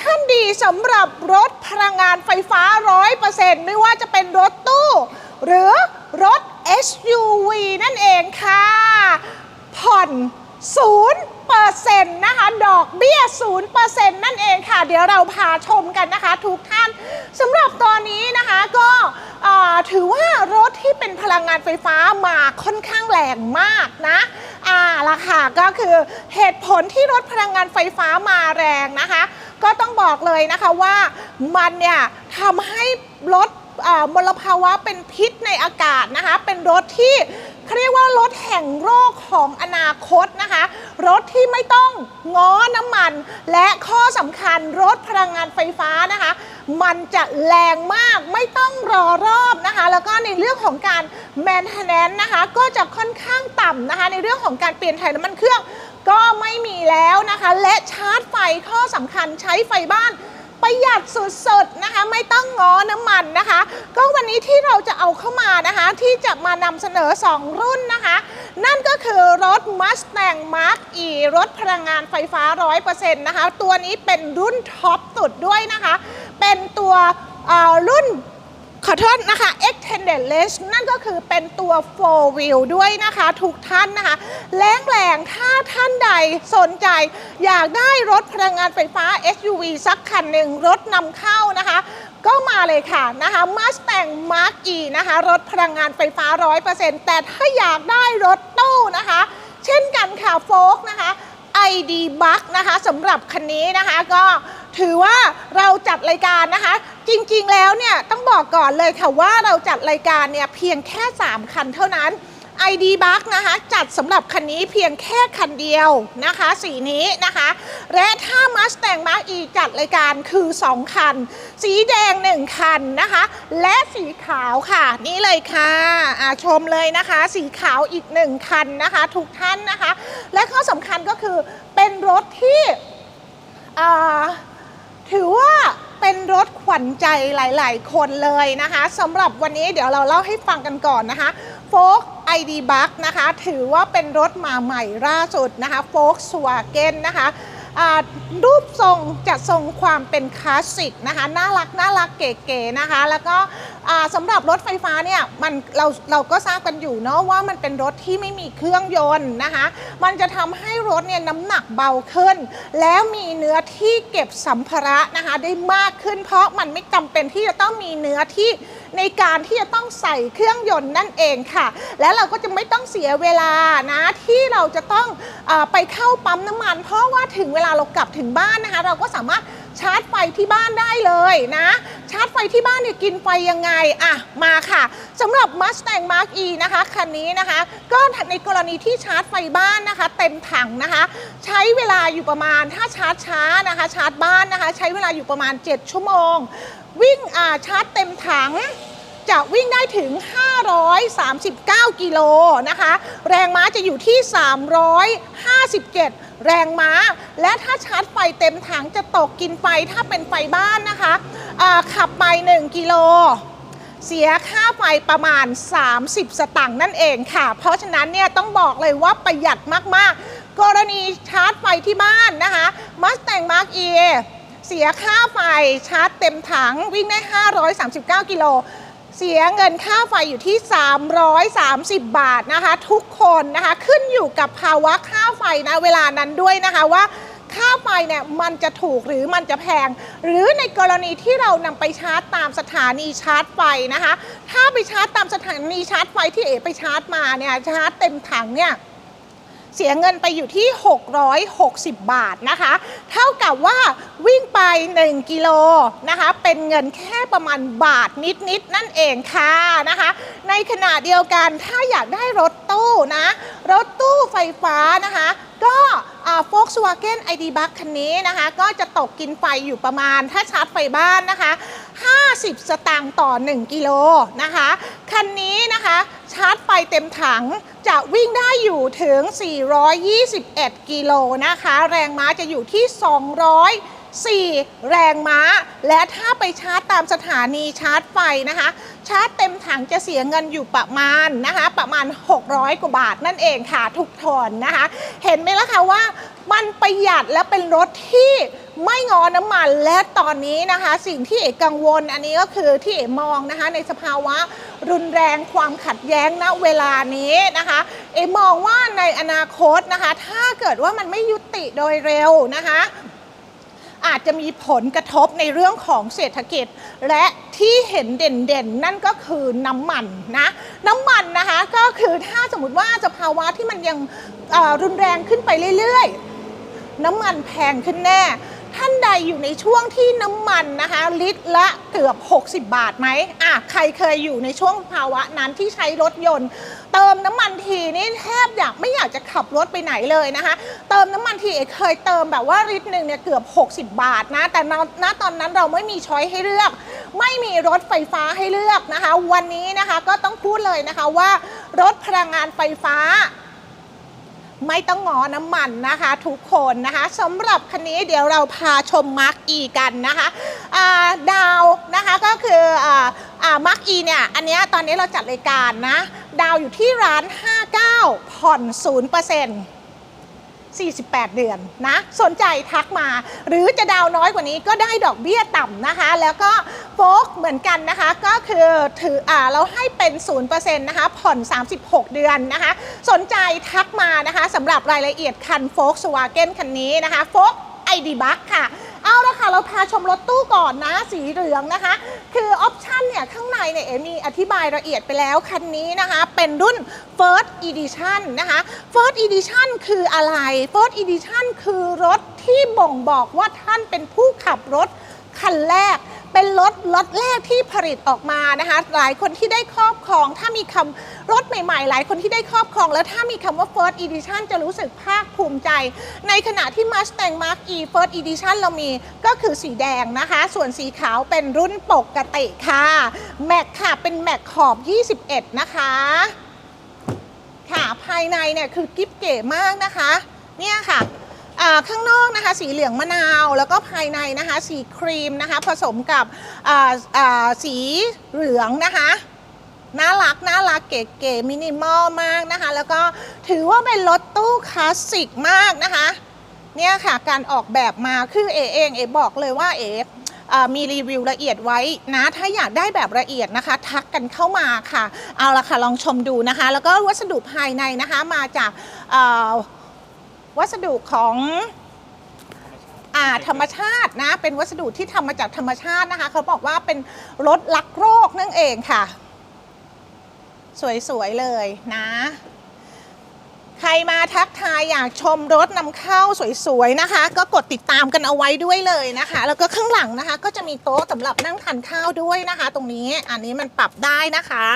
ชั่นดีสำหรับรถพลังงานไฟฟ้า 100%ไม่ว่าจะเป็นรถตู้ หรือรถ SUV นั่นเองค่ะ ผ่อนศูนย์เปอร์เซ็นต์นะคะดอกเบี้ยศูนย์เปอร์เซ็นต์นั่นเองค่ะ เดี๋ยวเราพาชมกันนะคะ ทุกท่านสำหรับตอนนี้นะคะก็ถือว่ารถที่เป็นพลังงานไฟฟ้ามาค่อนข้างแรงมากนะอ่าละค่ะก็คือเหตุผลที่รถพลังงานไฟฟ้ามาแรงนะคะ ก็ต้องบอกเลยนะคะว่ามันเนี่ยทำให้รถมลภาวะเป็นพิษในอากาศนะคะ เป็นรถที่เขาเรียกว่ารถแห่งโรคของอนาคตนะคะ รถที่ไม่ต้องง้อน้ำมัน และข้อสำคัญรถพลังงานไฟฟ้านะคะ มันจะแรงมากไม่ต้องรอรอบนะคะ แล้วก็ในเรื่องของการ maintenance นะคะ ก็จะค่อนข้างต่ำนะคะ ในเรื่องของการเปลี่ยนถ่ายน้ำมันเครื่อง ก็ไม่มีแล้วนะคะ และชาร์จไฟข้อสำคัญใช้ไฟบ้านประหยัดสุดๆนะคะไม่ต้องง้อน้ำมันนะคะ ก็วันนี้ที่เราจะเอาเข้ามานะคะ ที่จะมานำเสนอ 2 รุ่นนะคะ นั่นก็คือรถ Mustang Mark E รถพลังงานไฟฟ้า 100%นะคะ ตัวนี้เป็นรุ่นท็อปสุดด้วยนะคะ เป็นตัวรุ่น ขอโทษนะคะ extended range นั่นก็คือเป็นตัว four wheel ด้วยนะคะ ทุกท่านนะคะ แรงแรงถ้าท่านใดสนใจ อยากได้รถพลังงานไฟฟ้า SUV สักคันหนึ่งรถนำเข้านะคะ ก็มาเลยค่ะนะคะ Mustang Mark E นะคะ รถพลังงานไฟฟ้า 100%แต่ถ้าอยากได้รถตู้นะคะ เช่นกันค่ะโฟกนะคะ ID Bug นะคะสำหรับคันนี้นะคะก็ ถือว่าเราจัดรายการนะคะ จริงๆแล้วเนี่ยต้องบอกก่อนเลยค่ะว่าเราจัดรายการเนี่ยเพียงแค่ 3 คันเท่านั้น ID Bug นะคะจัดสำหรับคันนี้เพียงแค่คันเดียวนะคะสีนี้นะคะ และถ้า Mustang Mark E จัดรายการคือ 2 คัน สีแดง 1 คันนะคะ และสีขาวค่ะ นี่เลยค่ะอ่าชมเลยนะคะ สีขาวอีก 1 คันนะคะ ทุกท่านนะคะ และข้อสำคัญก็คือเป็นรถที่ ถือว่าเป็นรถขวัญใจหลาย ๆ คนเลยนะคะสำหรับวันนี้เดี๋ยวเราเล่าให้ฟังกันก่อนนะคะโฟก ID b u g นะคะ ถือว่าเป็นรถมาใหม่ล่าสุดนะคะโฟกสวาเกนนะคะ รูปทรงจะทรงความเป็นคลาสสิกนะคะน่ารักน่ารักเก๋ๆนะคะ แล้วก็สำหรับรถไฟฟ้าเนี่ยมันเราเราก็ทราบกันอยู่เนาะว่ามันเป็นรถที่ไม่มีเครื่องยนต์นะคะ มันจะทำให้รถเนี่ยน้ำหนักเบาขึ้น แล้วมีเนื้อที่เก็บสัมภาระนะคะได้มากขึ้น เพราะมันไม่จำเป็นที่จะต้องมีเนื้อที่ ในการที่จะต้องใส่เครื่องยนต์นั่นเองค่ะ แล้วเราก็จะไม่ต้องเสียเวลานะที่เราจะต้องอไปเข้าปั๊มน้ำมัน เพราะว่าถึงเวลาเรากลับถึงบ้านนะคะ เราก็สามารถชาร์จไฟที่บ้านได้เลยนะ ชาร์จไฟที่บ้านเนี่ยกินไฟยังไงอะมาค่ะสำหรับ Mustang Mark E นะคะคันนี้นะคะก็ในกรณีที่ชาร์จไฟบ้านนะคะ เต็มถังนะคะ ใช้เวลาอยู่ประมาณถ้าชาร์จช้านะคะ ชาร์จบ้านนะคะ ใช้เวลาอยู่ประมาณ 7 ชั่วโมง วิ่งอ่าชาร์จเต็มถัง จะวิ่งได้ถึง 539 กิโลนะคะ แรงม้าจะอยู่ที่ 357 แรงม้า และถ้าชาร์จไฟเต็มถังจะตกกินไฟถ้าเป็นไฟบ้านนะคะขับไป 1 กิโลเสียค่าไฟประมาณ 30 สตังค์นั่นเองค่ะ เพราะฉะนั้นเนี่ยต้องบอกเลยว่าประหยัดมาก ๆ กรณีชาร์จไฟที่บ้านนะคะ Mustang Mark E เสียค่าไฟชาร์จเต็มถังวิ่งได้ 539 กิโล เสียเงินค่าไฟอยู่ที่ 330 บาทนะคะ ทุกคนนะคะขึ้นอยู่กับภาวะค่าไฟนะเวลานั้นด้วยนะคะว่าค่าไฟเนี่ยมันจะถูกหรือมันจะแพง หรือในกรณีที่เรานำไปชาร์จตามสถานีชาร์จไฟนะคะ ถ้าไปชาร์จตามสถานีชาร์จไฟที่เอไปชาร์จมาเนี่ยชาร์จเต็มถังเนี่ย เสียเงินไปอยู่ที่ 660 บาทนะคะ เท่ากับว่าวิ่งไป 1 กิโลนะคะ เป็นเงินแค่ประมาณบาทนิดๆนั่นเองค่ะนะคะ ในขณะเดียวกันถ้าอยากได้รถตู้นะ รถตู้ไฟฟ้านะคะ ก็โฟกสวาเกนไอดีบัคคันนี้นะคะ ก็จะตกกินไฟอยู่ประมาณถ้าชาร์จไฟบ้านนะคะ 50 สตางค์ต่อ 1 กิโลนะคะ คันนี้นะคะ ชาร์จไฟเต็มถัง จะวิ่งได้อยู่ถึง 421 กิโลนะคะ แรงม้าจะอยู่ที่ 204 แรงม้า และถ้าไปชาร์จตามสถานีชาร์จไฟนะคะ ชาร์จเต็มถังจะเสียเงินอยู่ประมาณนะคะ ประมาณ 600 กว่าบาทนั่นเองค่ะทุกทนนะคะ เห็นไหมล่ะคะว่ามันประหยัดและเป็นรถที่ ไม่งอน้ำมันและตอนนี้นะคะ สิ่งที่เอกกังวลอันนี้ก็คือที่เอกมองนะคะในสภาวะรุนแรงความขัดแย้งณเวลานี้นะคะ เอกมองว่าในอนาคตนะคะ ถ้าเกิดว่ามันไม่ยุติโดยเร็วนะคะอาจจะมีผลกระทบในเรื่องของเศรษฐกิจ และที่เห็นเด่นๆ นั่นก็คือน้ำมันนะน้ำมันนะคะก็คือถ้าสมมติว่าสภาวะที่มันยังรุนแรงขึ้นไปเรื่อยๆ น้ำมันแพงขึ้นแน่ ท่านใดอยู่ในช่วงที่น้ำมันนะคะ ลิตรละเกือบ 60 บาทไหมอะใครเคยอยู่ในช่วงภาวะนั้นที่ใช้รถยนต์ เติมน้ำมันทีนี่แทบอยากไม่อยากจะขับรถไปไหนเลยนะคะ เติมน้ำมันทีเอกเคยเติมแบบว่าลิตรหนึ่งเนี่ยเกือบ 60 บาทนะ แต่ณณตอนนั้นเราไม่มีช้อยให้เลือก ไม่มีรถไฟฟ้าให้เลือกนะคะ วันนี้นะคะก็ต้องพูดเลยนะคะว่ารถพลังงานไฟฟ้า ไม่ต้องงอน้ำมันนะคะ ทุกคนนะคะสำหรับคันนี้เดี๋ยวเราพาชมมาร์กอีกันนะคะาดาวนะคะก็คืออมาร์กอีเนี่ยอันนี้ตอนนี้เราจัดรายการนะ ดาวอยู่ที่ร้าน 59 ผ่อน 0% 48 เดือนนะ สนใจทักมา หรือจะดาวน้อยกว่านี้ก็ได้ดอกเบี้ยต่ำนะคะ แล้วก็โฟกเหมือนกันนะคะ ก็คือถืออ่าเราให้เป็น0%นะคะผ่อน 36 เดือนนะคะ สนใจทักมานะคะสำหรับรายละเอียดคันโฟกสวาเกนคันนี้นะคะโฟกไอดีบัคค่ะ เอาละค่ะ เราพาชมรถตู้ก่อนนะสีเหลืองนะคะ คือออปชันเนี่ย ข้างในเนี่ยเอมีอธิบายละเอียดไปแล้วคันนี้นะคะ เป็นรุ่น First Edition นะคะ First Edition คืออะไร First Edition คือรถที่บ่งบอกว่าท่านเป็นผู้ขับรถคันแรก เป็นรถรถแรกที่ผลิตออกมานะคะ หลายคนที่ได้ครอบครอง ถ้ามีคำรถใหม่ๆ หลายคนที่ได้ครอบครอง แล้วถ้ามีคำว่า First Edition จะรู้สึกภาคภูมิใจ ในขณะที่ Mustang Mark E First Edition เรามีก็คือสีแดงนะคะ ส่วนสีขาวเป็นรุ่นปกติค่ะแม็กค่ะเป็นแม็กขอบ 21 นะคะค่ะภายในเนี่ยคือกิฟเก๋มากนะคะ เนี่ยค่ะ ข้างนอกนะคะสีเหลืองมะนาว แล้วก็ภายในนะคะสีครีมนะคะผสมกับสีเหลืองนะคะน่ารักน่ารักเก๋ๆมินิมอลมากนะคะ แล้วก็ถือว่าเป็นรถตู้คลาสสิกมากนะคะเนี่ยค่ะการออกแบบมาคือเอเองเอบอกเลยว่าเอมีรีวิวละเอียดไว้นะ ถ้าอยากได้แบบละเอียดนะคะ ทักกันเข้ามาค่ะ เอาละค่ะ ลองชมดูนะคะ แล้วก็วัสดุภายในนะคะมาจาก วัสดุของอ่าธรรมชาตินะ เป็นวัสดุที่ทำมาจากธรรมชาตินะคะ เขาบอกว่าเป็นรถลักโรคนั่นเองค่ะ สวยๆเลยนะ ใครมาทักทายอยากชมรถนำเข้าสวยๆนะคะ ก็กดติดตามกันเอาไว้ด้วยเลยนะคะ แล้วก็ข้างหลังนะคะ ก็จะมีโต๊ะสำหรับนั่งทานข้าวด้วยนะคะ ตรงนี้อันนี้มันปรับได้นะคะ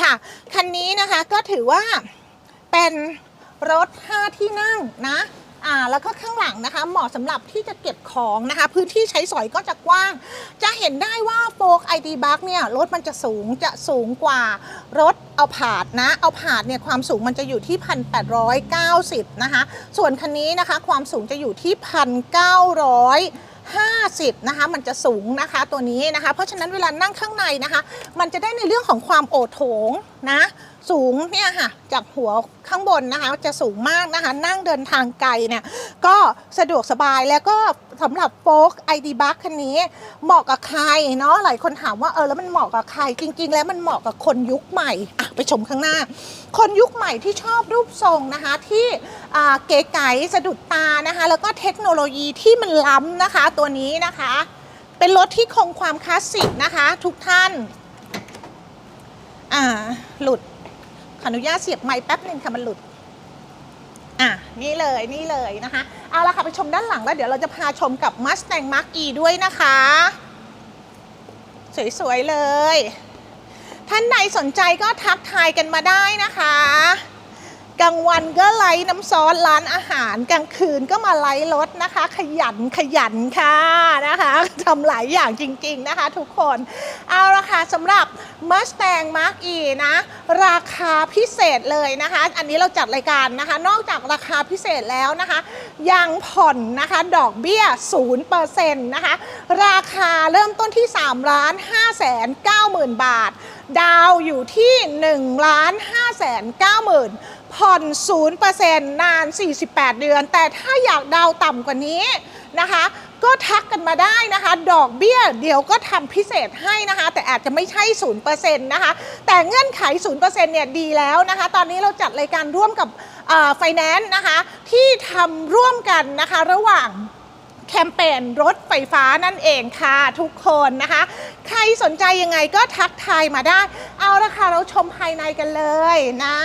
ค่ะ คันนี้นะคะก็ถือว่าเป็น รถ 5 ที่นั่งนะอ่าแล้วก็ข้างหลังนะคะเหมาะสำหรับที่จะเก็บของนะคะ พื้นที่ใช้สอยก็จะกว้าง จะเห็นได้ว่าโฟกไอดีบัคเนี่ยรถมันจะสูงจะสูงกว่ารถเอาผาดนะเอาผาดเนี่ยความสูงมันจะอยู่ที่ 1,890 นะคะ ส่วนคันนี้นะคะความสูงจะอยู่ที่ 1,950 นะคะ มันจะสูงนะคะตัวนี้นะคะ เพราะฉะนั้นเวลานั่งข้างในนะคะ มันจะได้ในเรื่องของความโอโถงนะ สูงเนี่ยค่ะจากหัวข้างบนนะคะจะสูงมากนะคะ นั่งเดินทางไกลเนี่ยก็สะดวกสบายแล้วก็สำหรับโฟกไอดีบัคคันนี้เหมาะกับใครเนาะหลายคนถามว่าเออแล้วมันเหมาะกับใครจริง ๆ แล้วมันเหมาะกับคนยุคใหม่อะไปชมข้างหน้า คนยุคใหม่ที่ชอบรูปทรงนะคะที่เก๋ไก๋สะดุดตานะคะ แล้วก็เทคโนโลยีที่มันล้ำนะคะตัวนี้นะคะ เป็นรถที่คงความคลาสสิกนะคะ ทุกท่านอ่าหลุด ขออนุญาตเสียบไม้แป๊บหนึ่งค่ะมันหลุด อะ นี่เลยนี่เลยนะคะ เอาละค่ะ ไปชมด้านหลังแล้วเดี๋ยวเราจะพาชมกับ Mustang Mark E ด้วยนะคะ สวย ๆ เลย ท่านใดสนใจก็ทักทายกันมาได้นะคะ กลางวันก็ไลฟ์น้ำซอสร้านอาหารกลางคืนก็มาไลฟ์รถนะคะ ขยันขยันค่ะนะคะทำหลายอย่างจริงๆนะคะ ทุกคนเอาละค่ะสำหรับ Mustang Mark E นะราคาพิเศษเลยนะคะ อันนี้เราจัดรายการนะคะ นอกจากราคาพิเศษแล้วนะคะ ยังผ่อนนะคะ ดอกเบี้ย 0%นะคะ ราคาเริ่มต้นที่3ล้าน5แสน9หมื่นบาท ดาวอยู่ที่1ล้าน5แสน9หมื่น ผ่อน0%นาน 48 เดือน แต่ถ้าอยากดาวต่ำกว่านี้นะคะ ก็ทักกันมาได้นะคะ ดอกเบี้ยเดี๋ยวก็ทำพิเศษให้นะคะ แต่อาจจะไม่ใช่ 0%นะคะ แต่เงื่อนไข 0%เนี่ยดีแล้วนะคะ ตอนนี้เราจัดรายการร่วมกับไฟแนนซ์นะคะ ที่ทำร่วมกันนะคะ ระหว่างแคมเปญรถไฟฟ้านั่นเองค่ะ ทุกคนนะคะ ใครสนใจยังไงก็ทักทายมาได้ เอาละค่ะเราชมภายในกันเลยนะ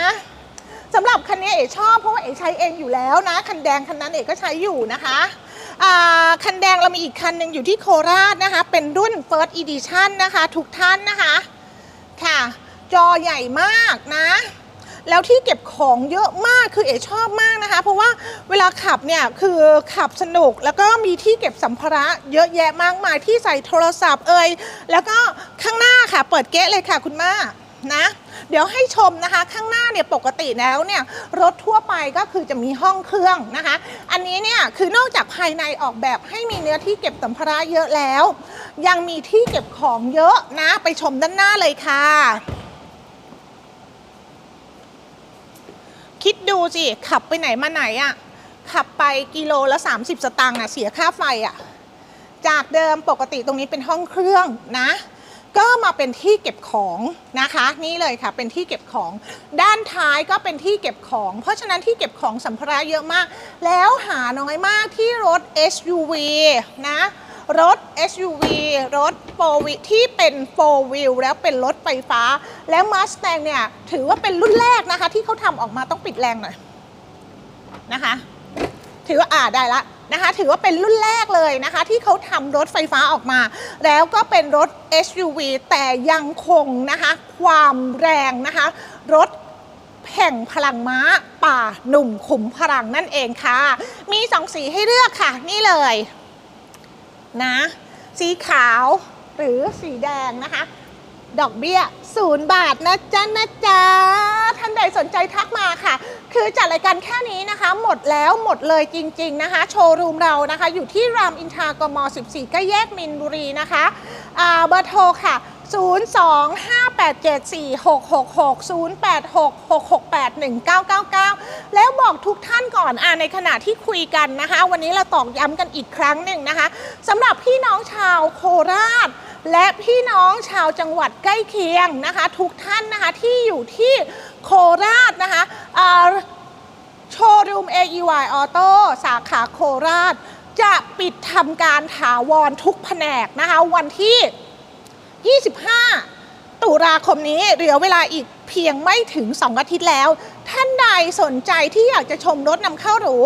สำหรับคันนี้เอ๋ชอบเพราะว่าเอ๋ใช้เองอยู่แล้วนะ คันแดงคันนั้นเอ๋ก็ใช้อยู่นะคะคันแดงเรามีอีกคันหนึ่งอยู่ที่โคราชนะคะ เป็นรุ่น First Edition นะคะ ทุกท่านนะคะค่ะ จอใหญ่มากนะ แล้วที่เก็บของเยอะมากคือเอ๋ชอบมากนะคะ เพราะว่าเวลาขับเนี่ยคือขับสนุกแล้วก็มีที่เก็บสัมภาระเยอะแยะมากมายที่ใส่โทรศัพท์เอ่ยแล้วก็ข้างหน้าค่ะ เปิดเก๊ะเลยค่ะคุณม่ นะ เดี๋ยวให้ชมนะคะข้างหน้าเนี่ยปกติแล้วเนี่ยรถทั่วไปก็คือจะมีห้องเครื่องนะคะ อันนี้เนี่ยคือนอกจากภายในออกแบบให้มีเนื้อที่เก็บสัมภาระเยอะแล้ว ยังมีที่เก็บของเยอะนะไปชมด้านหน้าเลยค่ะ คิดดูสิ ขับไปไหนมาไหนอะ่ะขับไปกิโลละ 30 สตางค์อะเสียค่าไฟอะจากเดิมปกติตรงนี้เป็นห้องเครื่องนะ ก็มาเป็นที่เก็บของนะคะ นี่เลยค่ะ เป็นที่เก็บของ ด้านท้ายก็เป็นที่เก็บของ เพราะฉะนั้นที่เก็บของสัมภาระเยอะมาก แล้วหาน้อยมากที่รถ SUV นะรถ SUV รถ4 wheel ที่เป็น4 wheel แล้วเป็นรถไฟฟ้า แล้ว Mustang เนี่ย ถือว่าเป็นรุ่นแรกนะคะ ที่เขาทำออกมาต้องปิดแรงหน่อยนะคะ ถือว่าอ่าได้ละ นะคะ ถือว่าเป็นรุ่นแรกเลยนะคะ ที่เขาทำรถไฟฟ้าออกมา แล้วก็เป็นรถ SUV แต่ยังคงนะคะความแรงนะคะ รถแห่งพลังม้าป่าหนุ่มขุมพลังนั่นเองค่ะ มีสองสีให้เลือกค่ะ นี่เลยนะ สีขาวหรือสีแดงนะคะ ดอกเบี้ยศูนย์บาทนะจ๊ะนะจ๊ะท่านใดสนใจทักมาค่ะ คือจัดรายการแค่นี้นะคะ หมดแล้วหมดเลยจริง ๆ นะคะ โชว์รูมเรานะคะ อยู่ที่รามอินทรากม 14 ก็แยกมินบุรีนะคะเบอร์โทรค่ะ025874666 0866681999 แล้วบอกทุกท่านก่อนอ่าในขณะที่คุยกันนะคะ วันนี้เราตอกย้ำกันอีกครั้งหนึ่งนะคะสำหรับพี่น้องชาวโคราช และพี่น้องชาวจังหวัดใกล้เคียงนะคะ ทุกท่านนะคะที่อยู่ที่โคราชนะคะโชว์รูม AEY Auto สาขาโคราช จะปิดทำการถาวรทุกแผนกนะคะ วันที่ 25 ตุลาคมนี้เหลือเวลาอีกเพียงไม่ถึง 2 อาทิตย์แล้ว ท่านใดสนใจที่อยากจะชมรถนำเข้าหรู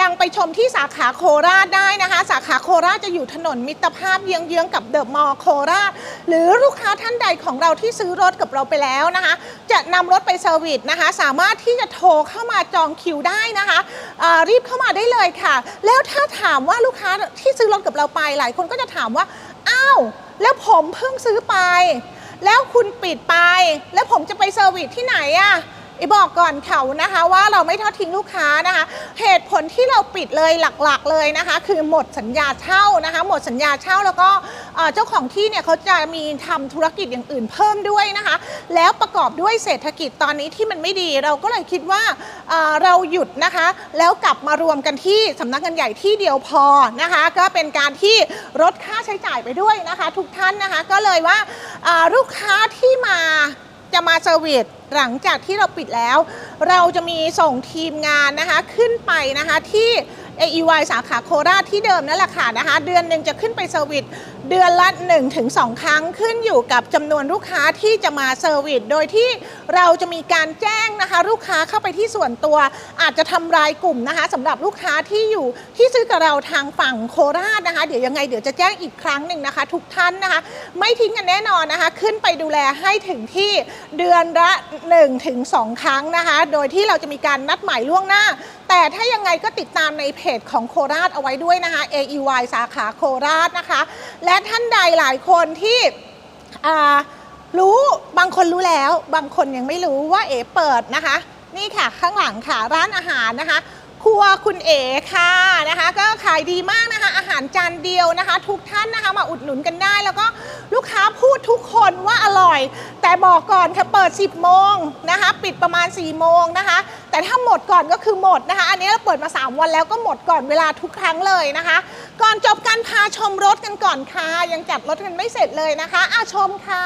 ยังไปชมที่สาขาโคราชได้นะคะ สาขาโคราชจะอยู่ถนนมิตรภาพเยื้องๆกับเดอะมอลล์โคราช หรือลูกค้าท่านใดของเราที่ซื้อรถกับเราไปแล้วนะคะ จะนำรถไปเซอร์วิสนะคะ สามารถที่จะโทรเข้ามาจองคิวได้นะคะอ่ารีบเข้ามาได้เลยค่ะ แล้วถ้าถามว่าลูกค้าที่ซื้อรถกับเราไปหลายคนก็จะถามว่า อ้าว แล้วผมเพิ่งซื้อไป แล้วคุณปิดไป แล้วผมจะไปเซอร์วิสที่ไหนอะ บอกก่อนเขานะคะว่าเราไม่ทอดทิ้งลูกค้านะคะ เหตุผลที่เราปิดเลยหลักๆเลยนะคะ คือหมดสัญญาเช่านะคะ หมดสัญญาเช่าแล้วก็เจ้าของที่เนี่ยเขาจะมีทำธุรกิจอย่างอื่นเพิ่มด้วยนะคะ แล้วประกอบด้วยเศรษฐกิจตอนนี้ที่มันไม่ดี เราก็เลยคิดว่าเราหยุดนะคะ แล้วกลับมารวมกันที่สำนักงานใหญ่ที่เดียวพอนะคะ ก็เป็นการที่ลดค่าใช้จ่ายไปด้วยนะคะ ทุกท่านนะคะ ก็เลยว่าลูกค้าที่มา จะมาเซอร์วิสหลังจากที่เราปิดแล้ว เราจะมีส่งทีมงานนะคะขึ้นไปนะคะที่ AEY สาขาโคราชที่เดิมนั่นแหละค่ะนะคะ เดือนหนึ่งจะขึ้นไปเซอร์วิส เดือนละ 1-2 ครั้งขึ้นอยู่กับจำนวนลูกค้าที่จะมาเซอร์วิสโดยที่เราจะมีการแจ้งนะคะ ลูกค้าเข้าไปที่ส่วนตัวอาจจะทำรายกลุ่มนะคะสำหรับลูกค้าที่อยู่ที่ซื้อกับเราทางฝั่งโคราชนะคะ เดี๋ยวยังไงเดี๋ยวจะแจ้งอีกครั้งหนึ่งนะคะ ทุกท่านนะคะ ไม่ทิ้งกันแน่นอนนะคะ ขึ้นไปดูแลให้ถึงที่เดือนละ 1-2 ครั้งนะคะ โดยที่เราจะมีการนัดหมายล่วงหน้าแต่ถ้ายังไงก็ติดตามในเพจของโคราชเอาไว้ด้วยนะคะ AEY สาขาโคราชนะคะ และท่านใดหลายคนที่รู้บางคนรู้แล้ว บางคนยังไม่รู้ว่าเอ๋เปิดนะคะ นี่ค่ะข้างหลังค่ะร้านอาหารนะคะ ครัวคุณเอ๋ค่ะนะคะก็ขายดีมากนะคะ อาหารจานเดียวนะคะ ทุกท่านนะคะมาอุดหนุนกันได้ แล้วก็ลูกค้าพูดทุกคนว่าอร่อย แต่บอกก่อนค่ะเปิด 10 โมงนะคะ ปิดประมาณ 4 โมงนะคะ แต่ถ้าหมดก่อนก็คือหมดนะคะ อันนี้เราเปิดมา 3 วันแล้วก็หมดก่อนเวลาทุกครั้งเลยนะคะ ก่อนจบการพาชมรถกันก่อนค่ะ ยังจัดรถกันไม่เสร็จเลยนะคะอาชมค่ะ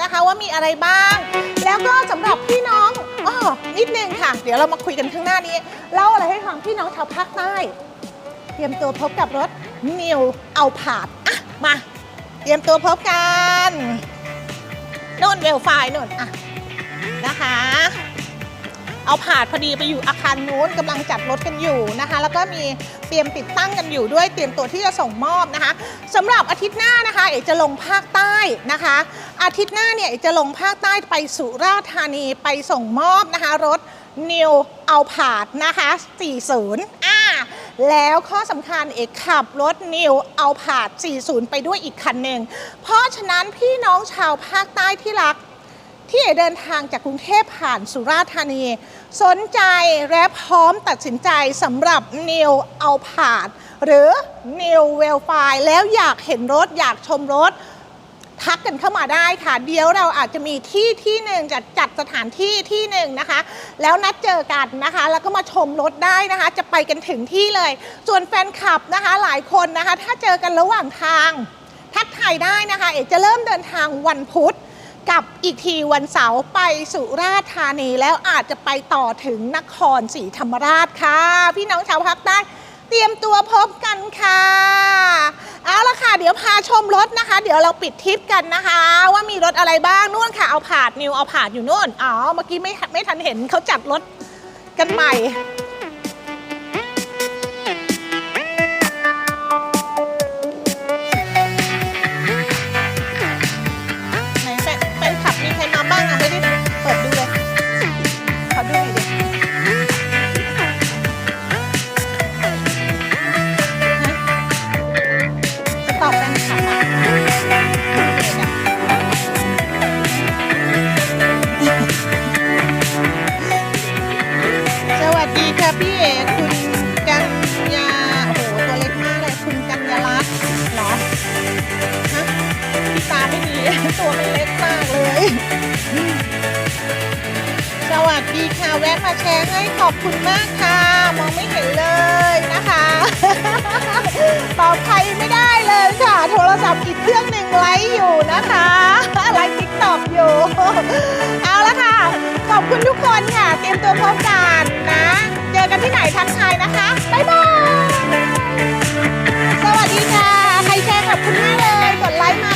นะคะว่ามีอะไรบ้าง แล้วก็สำหรับพี่น้องอ้อนิดนึงค่ะ เดี๋ยวเรามาคุยกันข้างหน้านี้เล่าอะไรให้ฟังพี่น้องชาวภาคใต้เตรียมตัวพบกับรถนิวเอาผาดอะมาเตรียมตัวพบกันโน่นเวลไฟล์โน่นอะนะคะ เอาผาดพอดีไปอยู่อาคารนู้นกำลังจัดรถกันอยู่นะคะ แล้วก็มีเตรียมติดตั้งกันอยู่ด้วยเตรียมตัวที่จะส่งมอบนะคะสำหรับอาทิตย์หน้านะคะเอกจะลงภาคใต้นะคะ อาทิตย์หน้าเนี่ยเอกจะลงภาคใต้ไปสุราษฎร์ธานีไปส่งมอบนะคะ รถนิวเอาผาดนะคะ 40อ่าแล้วข้อสำคัญเอกขับรถนิวเอาผาด 40 ไปด้วยอีกคันหนึ่งเพราะฉะนั้นพี่น้องชาวภาคใต้ที่รัก ที่เดินทางจากกรุงเทพผ่านสุราษฎร์ธานี สนใจและพร้อมตัดสินใจสำหรับนิวเอาผ่านหรือนิวเวลไฟแล้วอยากเห็นรถ อยากชมรถ ทักกันเข้ามาได้ค่ะ เดี๋ยวเราอาจจะมีที่ที่หนึ่งจัดจัดสถานที่ที่หนึ่งนะคะ แล้วนัดเจอกันนะคะ แล้วก็มาชมรถได้นะคะ จะไปกันถึงที่เลย ส่วนแฟนคลับนะคะหลายคนนะคะ ถ้าเจอกันระหว่างทางทักทายได้นะคะ เอกจะเริ่มเดินทางวันพุธ กับอีกทีวันเสาร์ไปสุราษฎร์ธานีแล้วอาจจะไปต่อถึงนครศรีธรรมราชค่ะ พี่น้องชาวภาคใต้เตรียมตัวพบกันค่ะ เอาละค่ะ เดี๋ยวพาชมรถนะคะ เดี๋ยวเราปิดทริปกันนะคะ ว่ามีรถอะไรบ้างนู่นค่ะ เอาผาดนิวเอาผาดอยู่นู่นอ๋อเมื่อกี้ไม่ไม่ทันเห็นเขาจัดรถกันใหม่ ดีค่ะแวะมาแชร์ให้ขอบคุณมากค่ะ มองไม่เห็นเลยนะคะตอบใครไม่ได้เลยค่ะ โทรศัพท์อีกเครื่องหนึ่งไลฟ์อยู่นะคะไลฟ์ติ๊กตอกอยู่ เอาละค่ะ ขอบคุณทุกคนค่ะ เตรียมตัวพบกันนะ เจอกันที่ไหนทักทายนะคะ บ๊ายบาย สวัสดีค่ะ ใครแชร์ขอบคุณมากเลย กดไลค์นะ